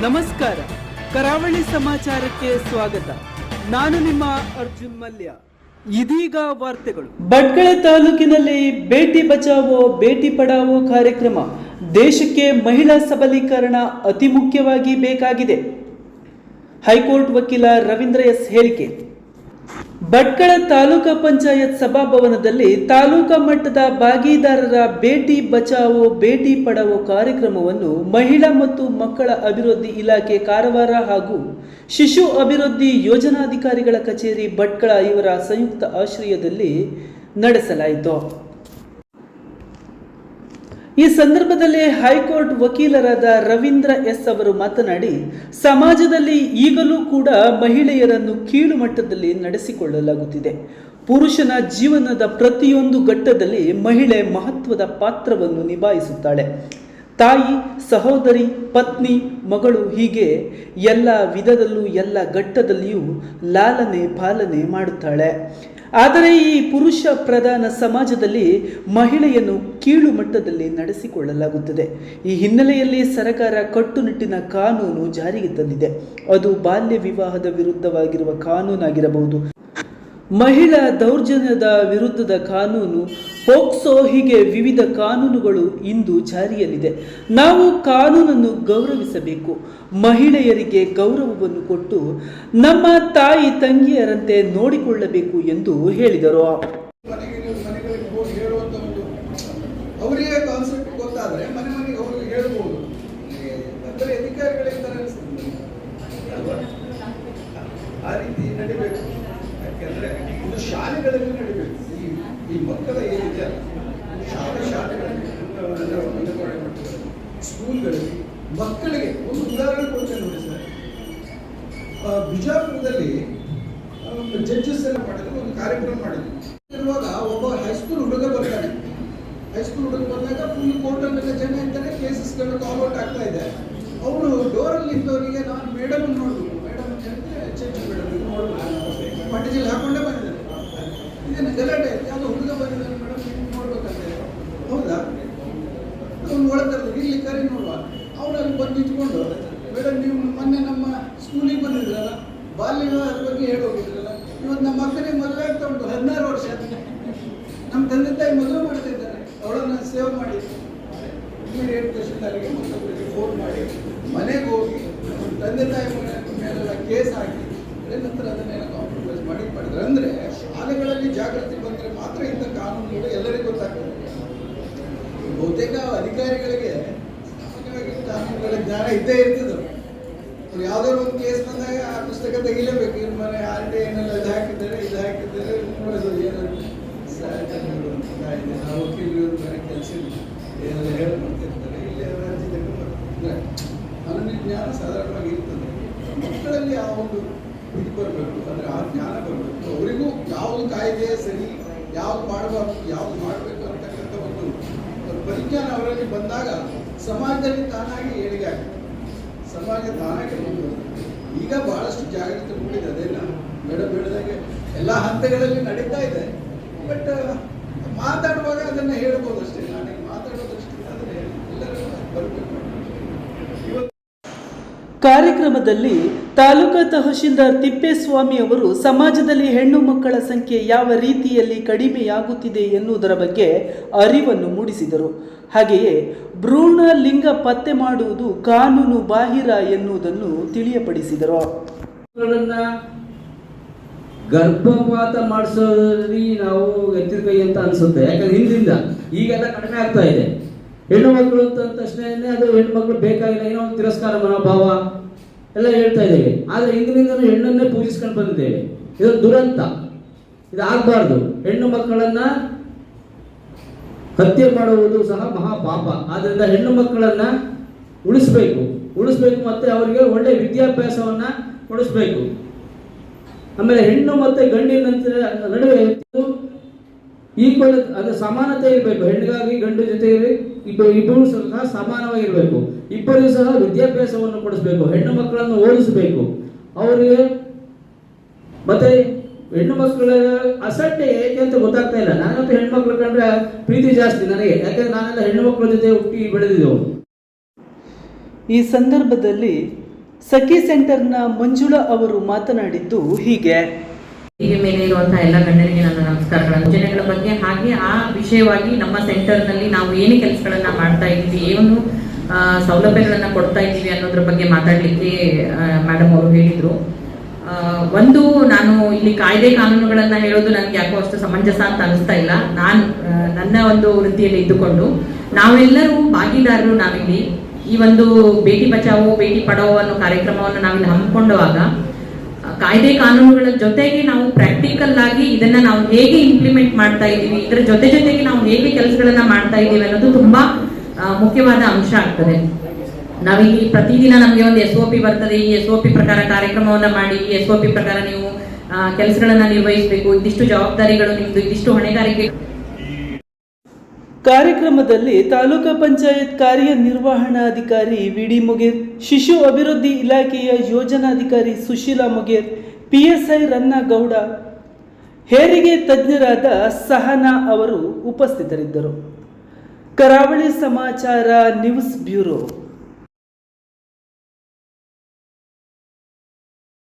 ನಮಸ್ಕಾರ. ಕರಾವಳಿ ಸಮಾಚಾರಕ್ಕೆ ಸ್ವಾಗತ. ನಾನು ನಿಮ್ಮ ಅರ್ಜುನ್ ಮಲ್ಯ. ಇದೀಗ ವಾರ್ತೆಗಳು. ಭಟ್ಕಳ ತಾಲೂಕಿನಲ್ಲಿ ಬೇಟಿ ಬಚಾವೋ, ಬೇಟಿ ಪಡಾವೋ ಕಾರ್ಯಕ್ರಮ. ದೇಶಕ್ಕೆ ಮಹಿಳಾ ಸಬಲೀಕರಣ ಅತಿ ಮುಖ್ಯವಾಗಿ ಬೇಕಾಗಿದೆ. ಹೈಕೋರ್ಟ್ ವಕೀಲ ರವೀಂದ್ರ ಎಸ್ ಹೇಳಿಕೆ. ಭಟ್ಕಳ ತಾಲೂಕಾ ಪಂಚಾಯತ್ ಸಭಾಭವನದಲ್ಲಿ ತಾಲೂಕಾ ಮಟ್ಟದ ಭಾಗಿದಾರರ ಬೇಟಿ ಬಚಾವೋ ಬೇಟಿ ಪಡಾವೋ ಕಾರ್ಯಕ್ರಮವನ್ನು ಮಹಿಳಾ ಮತ್ತು ಮಕ್ಕಳ ಅಭಿವೃದ್ಧಿ ಇಲಾಖೆ ಕಾರವಾರ ಹಾಗೂ ಶಿಶು ಅಭಿವೃದ್ಧಿ ಯೋಜನಾಧಿಕಾರಿಗಳ ಕಚೇರಿ ಭಟ್ಕಳ ಇವರ ಸಂಯುಕ್ತ ಆಶ್ರಯದಲ್ಲಿ ನಡೆಸಲಾಯಿತು. ಈ ಸಂದರ್ಭದಲ್ಲಿ ಹೈಕೋರ್ಟ್ ವಕೀಲರಾದ ರವೀಂದ್ರ ಎಸ್ ಅವರು ಮಾತನಾಡಿ, ಸಮಾಜದಲ್ಲಿ ಈಗಲೂ ಕೂಡ ಮಹಿಳೆಯರನ್ನು ಕೀಳು ಮಟ್ಟದಲ್ಲಿ ನಡೆಸಿಕೊಳ್ಳಲಾಗುತ್ತಿದೆ. ಪುರುಷನ ಜೀವನದ ಪ್ರತಿಯೊಂದು ಘಟ್ಟದಲ್ಲಿ ಮಹಿಳೆ ಮಹತ್ವದ ಪಾತ್ರವನ್ನು ನಿಭಾಯಿಸುತ್ತಾಳೆ. ತಾಯಿ, ಸಹೋದರಿ, ಪತ್ನಿ, ಮಗಳು ಹೀಗೆ ಎಲ್ಲ ವಿಧದಲ್ಲೂ ಎಲ್ಲ ಘಟ್ಟದಲ್ಲಿಯೂ ಲಾಲನೆ ಪಾಲನೆ ಮಾಡುತ್ತಾಳೆ. ಆದರೆ ಈ ಪುರುಷ ಪ್ರಧಾನ ಸಮಾಜದಲ್ಲಿ ಮಹಿಳೆಯನ್ನು ಕೀಳು ಮಟ್ಟದಲ್ಲಿ ನಡೆಸಿಕೊಳ್ಳಲಾಗುತ್ತದೆ. ಈ ಹಿನ್ನೆಲೆಯಲ್ಲಿ ಸರ್ಕಾರ ಕಟ್ಟುನಿಟ್ಟಿನ ಕಾನೂನು ಜಾರಿಗೆ ತಂದಿದೆ. ಅದು ಬಾಲ್ಯ ವಿವಾಹದ ವಿರುದ್ಧವಾಗಿರುವ ಕಾನೂನಾಗಿರಬಹುದು. ಮಹಿಳಾ ದೌರ್ಜನ್ಯದ ವಿರುದ್ಧದ ಕಾನೂನು, ಪೋಕ್ಸೋ ಹೀಗೆ ವಿವಿಧ ಕಾನೂನುಗಳು ಇಂದು ಜಾರಿಯಲ್ಲಿದೆ. ನಾವು ಕಾನೂನನ್ನು ಗೌರವಿಸಬೇಕು. ಮಹಿಳೆಯರಿಗೆ ಗೌರವವನ್ನು ಕೊಟ್ಟು ನಮ್ಮ ತಾಯಿ, ತಂಗಿಯರಂತೆ ನೋಡಿಕೊಳ್ಳಬೇಕು ಎಂದು ಹೇಳಿದರು ಮನೆಗೆ ನೀವು ಮನೆಗಳಿಗೆ ಹೋಗಿ ಹೇಳುವಂತ ಒಂದು ಅವರಿಗೆ ಕಾನ್ಸೆಪ್ಟ್ ಗೊತ್ತಾದ್ರೆ ಮನೆ ಮನೆಗೆ ಹೋಗಿ ಹೇಳ್ಬೋದು ಅಂದರೆ ಅಧಿಕಾರಿಗಳಿರ್ತಾರೆ ಅನ್ಸುತ್ತೆ ಅಲ್ವಾ? ಆ ರೀತಿ ನಡಿಬೇಕು ಯಾಕೆಂದ್ರೆ ಇದು ಶಾಲೆಗಳಲ್ಲಿ ನಡಿಬೇಕು ಈ ಈ ಮಕ್ಕಳ ಏನಿದೆ ಅಲ್ಲ ಶಾಲೆ ಶಾಲೆಗಳಲ್ಲಿ ಅಂದ್ರೆ ಅಂಗನವಾಡಿ ಮಟ್ಟದಲ್ಲಿ, ಸ್ಕೂಲ್ಗಳಲ್ಲಿ ಮಕ್ಕಳಿಗೆ ಒಂದು ಉದಾಹರಣೆ ಕೊಡ್ತೇನೆ ನೋಡಿ ಸರ್. ಬಿಜಾಪುರದಲ್ಲಿ ಜಡ್ಜಸ್ ಎಲ್ಲ ಮಾಡಿದ್ರು, ಒಂದು ಕಾರ್ಯಕ್ರಮ ಮಾಡಿದ್ರು. ಇರುವಾಗ ಒಬ್ಬ ಹೈಸ್ಕೂಲ್ ಹುಡುಗ ಬರ್ತಾನೆ. ಹೈಸ್ಕೂಲ್ ಹುಡುಗ ಬಂದಾಗ ಫುಲ್ ಕೋರ್ಟಲ್ಲೆಲ್ಲ ಜನ ಇರ್ತಾರೆ ಕೇಸಸ್ಗಳು ಕಾಲ್ ಔಟ್ ಆಗ್ತಾ ಇದೆ. ಅವನು ಡೋರಲ್ಲಿ ನಿಂತವರಿಗೆ ನಾನು ಮೇಡಮ್ ನೋಡ್ಬೇಕು. ಮೇಡಮ್ ಅಂತ ಹೇಳಿದ್ರೆ ಜಡ್ಜ್ ಮೇಡಮ್ ನೋಡ್ಬೇಕು. ಪಟ್ಟಿಜಲ್ಲಿ ಹಾಕೊಂಡೇ ಬಂದಿದ್ದಾರೆ ಇದೇನು ಗಲಾಟೆ ಯಾವುದೋ ಹುಡುಗ ಬಂದಿದ್ದಾನೆ ಮೇಡಮ್ ನೀವು ನೋಡ್ಬೇಕಂತ ಹೌದಾ ಅವ್ನು ಒಳಗೆ ಕರೆದ್ರು ಇಲ್ಲಿ ಕರೆ ನೋಡುವ ಅವ್ರು ಅಲ್ಲಿ ಬಂದು ನಿಂತ್ಕೊಂಡು ಮೇಡಮ್ ನೀವು ಮೊನ್ನೆ ನಮ್ಮ ಸ್ಕೂಲಿಗೆ ಬಂದಿದ್ರಲ್ಲ ಬಾಲ್ಯ ವಿವಾಹದ ಬಗ್ಗೆ ಹೇಳಿ ಹೋಗಿದ್ರಲ್ಲ ಇವತ್ತು ನಮ್ಮ ಮಕ್ಕಳಿಗೆ ಮದುವೆ ಆಗ್ತಾ ಉಂಟು, ಹದಿನಾರು ವರ್ಷ ನಮ್ಮ ತಂದೆ ತಾಯಿ ಮದುವೆ ಮಾಡ್ತಿದ್ದಾರೆ ಅವಳನ್ನು ಸೇವ್ ಮಾಡಿ ಇಮಿಡಿಯೇಟ್ ತಹಶೀಲ್ದಾರಿಗೆ ಮತ್ತೊಬ್ಬರಿಗೆ ಫೋನ್ ಮಾಡಿ. ಮನೆಗೆ ಹೋಗಿ ತಂದೆ ತಾಯಿ ಮೇಲೆಲ್ಲ ಕೇಸ್ ಹಾಕಿ, ಅದೇ ನಂತರ ಅದನ್ನೆಲ್ಲ ಕಾಂಪ್ರಮೈಸ್ ಮಾಡಿ ಮಾಡಿದ್ರು ಅಂದರೆ ಶಾಲೆಗಳಲ್ಲಿ ಜಾಗೃತಿ ಬಂದರೆ ಮಾತ್ರ ಇಂಥ ಕಾನೂನುಗಳು ಎಲ್ಲರಿಗೂ ಗೊತ್ತಾಗ್ತದೆ. ಬಹುತೇಕ ಅಧಿಕಾರಿಗಳಿಗೆ ಸಾಮಾನ್ಯವಾಗಿ ಕಾನೂನುಗಳ ಜ್ಞಾನ ಇದ್ದೇ ಇರ್ತದೆ. ಯಾವ್ದಾದ್ರು ಒಂದು ಕೇಸ್ ಬಂದಾಗ ಆ ಪುಸ್ತಕ ತೆಗಿಲೇಬೇಕು. ಇವ್ರ ಮನೆ ಆರ್ ಟಿ ಏನೆಲ್ಲ ಇದು ಹಾಕಿದ್ದಾರೆ ಇದು ಹಾಕಿದ್ದಾರೆ ನೋಡೋದು ಏನಾದ್ರು ನಾವು ವಕೀಲರು ಇವ್ರ ಮನೆ ಕೆಲಸ ಏನೆಲ್ಲ ಹೇಳಿ ಮಾಡ್ತಿರ್ತಾರೆ. ಇಲ್ಲಿ ರಾಜ್ಯದಲ್ಲಿ ಕಾನೂನಿನ ಜ್ಞಾನ ಸಾಧಾರಣವಾಗಿ ಇರ್ತದೆ. ಮಕ್ಕಳಲ್ಲಿ ಆ ಒಂದು ಇದು ಬರಬೇಕು. ಅಂದರೆ ಆ ಜ್ಞಾನ ಬರಬೇಕು. ಅವರಿಗೂ ಯಾವುದು ಕಾಯ್ದೆ ಸರಿ, ಯಾವ್ದು ಮಾಡಬಾರ್ದು, ಯಾವ್ದು ಮಾಡಬೇಕು ಅಂತಕ್ಕಂಥ ಒಂದು ಒಂದು ಪರಿಜ್ಞಾನ ಅವರಲ್ಲಿ ಬಂದಾಗ ಸಮಾಜದಲ್ಲಿ ತಾನಾಗಿ ಏಳಿಗೆ ಆಗ್ತದೆ. ಸಮಾಜ ತಾನಾಗೆ ಬಂದು ಈಗ ಬಹಳಷ್ಟು ಜಾಗೃತಿ ಮೂಡಿದೆ ಅದೇನ ಬೇಡ, ಬೇಡದಾಗೆ ಎಲ್ಲ ಹಂತಗಳಲ್ಲಿ ನಡೀತಾ ಇದೆ. ಬಟ್ ಮಾತಾಡುವಾಗ ಅದನ್ನ ಹೇಳ್ಬೋದು ಅಷ್ಟೇ. ನನಗೆ ಮಾತಾಡೋದಷ್ಟೇ ಆದರೆ ಎಲ್ಲರೂ ಬರಬೇಕು ಇವತ್ತು ಕಾರ್ಯಕ್ರಮದಲ್ಲಿ ತಾಲೂಕಾ ತಹಶೀಲ್ದಾರ್ ತಿಪ್ಪೇಸ್ವಾಮಿ ಅವರು ಸಮಾಜದಲ್ಲಿ ಹೆಣ್ಣು ಮಕ್ಕಳ ಸಂಖ್ಯೆ ಯಾವ ರೀತಿಯಲ್ಲಿ ಕಡಿಮೆಯಾಗುತ್ತಿದೆ ಎನ್ನುವುದರ ಬಗ್ಗೆ ಅರಿವನ್ನು ಮೂಡಿಸಿದರು. ಹಾಗೆಯೇ ಭ್ರೂಣ ಲಿಂಗ ಪತ್ತೆ ಮಾಡುವುದು ಕಾನೂನು ಬಾಹಿರ ಎನ್ನುವುದನ್ನು ತಿಳಿಯಪಡಿಸಿದರು. ಗರ್ಭಪಾತ ಮಾಡಿಸೋದ್ರಲ್ಲಿ ನಾವು ಎತ್ತಿದ ಕೈ ಅಂತ ಅನ್ಸುತ್ತೆ. ಯಾಕಂದ್ರೆ ಹಿಂದಿಂದ ಈಗೆಲ್ಲ ಕಡಿಮೆ ಆಗ್ತಾ ಇದೆ. ಹೆಣ್ಣು ಮಕ್ಕಳು ಅಂತ ತಕ್ಷಣ ಅದು ಹೆಣ್ಣು ಮಕ್ಕಳು ಬೇಕಾಗಿಲ್ಲ, ಏನೋ ಒಂದು ತಿರಸ್ಕಾರ ಮನೋಭಾವ ಎಲ್ಲ ಹೇಳ್ತಾ ಇದ್ದೇವೆ. ಆದರೆ ಹಿಂದಿನಿಂದ ಹೆಣ್ಣನ್ನೇ ಪೂಜಿಸ್ಕೊಂಡು ಬಂದಿದ್ದೇವೆ. ಇದೊಂದು ದುರಂತ. ಇದು ಆಗಬಾರ್ದು. ಹೆಣ್ಣು ಮಕ್ಕಳನ್ನ ಹತ್ಯೆ ಮಾಡುವುದು ಸಹ ಮಹಾಪಾಪ. ಆದ್ದರಿಂದ ಹೆಣ್ಣು ಮಕ್ಕಳನ್ನ ಉಳಿಸ್ಬೇಕು. ಉಳಿಸ್ಬೇಕು ಮತ್ತೆ ಅವರಿಗೆ ಒಳ್ಳೆ ವಿದ್ಯಾಭ್ಯಾಸವನ್ನ ಕೊಡಿಸ್ಬೇಕು. ಆಮೇಲೆ ಹೆಣ್ಣು ಮತ್ತೆ ಗಂಡಿನ ನಡುವೆ ಈಕ್ವಲ್ ಅದು ಸಮಾನತೆ ಇರಬೇಕು. ಹೆಣ್ಣಿಗಾಗಿ ಗಂಡು ಜೊತೆ ಇಬ್ಬರು ಇಬ್ಬರು ಸಹ ಸಮಾನವಾಗಿರಬೇಕು. ಇಬ್ಬರಿಗೂ ಸಹ ವಿದ್ಯಾಭ್ಯಾಸವನ್ನು ಕೊಡಿಸಬೇಕು. ಹೆಣ್ಣು ಮಕ್ಕಳನ್ನು ಓದಿಸಬೇಕು. ಅವರಿಗೆ ಮತ್ತೆ ಹೆಣ್ಣು ಮಕ್ಕಳ ಅಸಡ್ಡೆ ಏಕೆ ಅಂತ ಗೊತ್ತಾಗ್ತಾ ಇಲ್ಲ. ನಾನಂತೂ ಹೆಣ್ಮಕ್ಳು ಕಂಡ್ರೆ ಪ್ರೀತಿ ಜಾಸ್ತಿ ನನಗೆ. ಯಾಕಂದ್ರೆ ನಾನೆಲ್ಲ ಹೆಣ್ಣು ಮಕ್ಕಳ ಜೊತೆ ಹುಟ್ಟಿ ಬೆಳೆದಿದ್ದೆವು ಈ ಸಂದರ್ಭದಲ್ಲಿ ಸಖಿ ಸೆಂಟರ್ನ ಮಂಜುಳಾ ಅವರು ಮಾತನಾಡಿದ್ದು ಹೀಗೆ. ವೇದಿಕೆ ಮೇಲೆ ಇರುವಂತಹ ಎಲ್ಲ ಗಣ್ಯರಿಗೆ ನನ್ನ ನಮಸ್ಕಾರಗಳು. ಯೋಜನೆಗಳ ಬಗ್ಗೆ ಹಾಗೆ ಆ ವಿಷಯವಾಗಿ ನಮ್ಮ ಸೆಂಟರ್ನಲ್ಲಿ ನಾವು ಏನೇ ಕೆಲಸಗಳನ್ನ ಮಾಡ್ತಾ ಇದ್ದೀವಿ, ಏನು ಸೌಲಭ್ಯಗಳನ್ನ ಕೊಡ್ತಾ ಇದ್ದೀವಿ ಅನ್ನೋದ್ರ ಬಗ್ಗೆ ಮಾತಾಡಲಿಕ್ಕೆ ಮೇಡಮ್ ಅವರು ಹೇಳಿದ್ರು. ಒಂದು ನಾನು ಇಲ್ಲಿ ಕಾಯ್ದೆ ಕಾನೂನುಗಳನ್ನ ಹೇಳೋದು ನನಗೆ ಯಾಕೋ ಅಷ್ಟು ಸಮಂಜಸ ಅಂತ ಅನಿಸ್ತಾ ಇಲ್ಲ. ನಾನು ನನ್ನ ಒಂದು ವೃತ್ತಿಯಲ್ಲಿ ಇದ್ದುಕೊಂಡು ನಾವೆಲ್ಲರೂ ಭಾಗಿದಾರರು ನಾವಿಲ್ಲಿ. ಈ ಒಂದು ಬೇಟಿ ಬಚಾವೋ, ಬೇಟಿ ಪಡಾವೋ ಅನ್ನೋ ಕಾರ್ಯಕ್ರಮವನ್ನು ನಾವಿಲ್ಲಿ ಹಮ್ಮಿಕೊಂಡವಾಗ ಕಾಯ್ದೆ ಕಾನೂನುಗಳ ಜೊತೆಗೆ ನಾವು ಪ್ರಾಕ್ಟಿಕಲ್ ಆಗಿ ಇದನ್ನ ನಾವು ಹೇಗೆ ಇಂಪ್ಲಿಮೆಂಟ್ ಮಾಡ್ತಾ ಇದ್ದೀವಿ, ಇದರ ಜೊತೆ ಜೊತೆಗೆ ನಾವು ಹೇಗೆ ಕೆಲಸಗಳನ್ನ ಮಾಡ್ತಾ ಇದ್ದೀವಿ ಅನ್ನೋದು ತುಂಬಾ ಮುಖ್ಯವಾದ ಅಂಶ ಆಗ್ತದೆ. ನಾವಿಲ್ಲಿ ಪ್ರತಿದಿನ ನಮಗೆ ಒಂದು ಎಸ್ ಒ ಪಿ ಬರ್ತದೆ, ಈ ಎಸ್ ಒ ಪಿ ಪ್ರಕಾರ ಕಾರ್ಯಕ್ರಮವನ್ನ ಮಾಡಿ, ಈ ಎಸ್ ಒ ಪಿ ಪ್ರಕಾರ ನೀವು ಕೆಲಸಗಳನ್ನ ನಿರ್ವಹಿಸಬೇಕು, ಇದಿಷ್ಟು ಜವಾಬ್ದಾರಿಗಳು ನಿಮ್ದು, ಇದಿಷ್ಟು ಹೊಣೆಗಾರಿಕೆ ಕಾರ್ಯಕ್ರಮದಲ್ಲಿ ತಾಲೂಕು ಪಂಚಾಯತ್ ಕಾರ್ಯನಿರ್ವಹಣಾಧಿಕಾರಿ ವಿಡಿ ಮುಗೇರ್, ಶಿಶು ಅಭಿವೃದ್ಧಿ ಇಲಾಖೆಯ ಯೋಜನಾಧಿಕಾರಿ ಸುಶೀಲಾ ಮುಗೇರ್, ಪಿಎಸ್ಐ ರನ್ನಗೌಡ, ಹೇರಿಗೆ ತಜ್ಞರಾದ ಸಹನಾ ಅವರು ಉಪಸ್ಥಿತರಿದ್ದರು. ಕರಾವಳಿ ಸಮಾಚಾರ ನ್ಯೂಸ್ ಬ್ಯೂರೋ.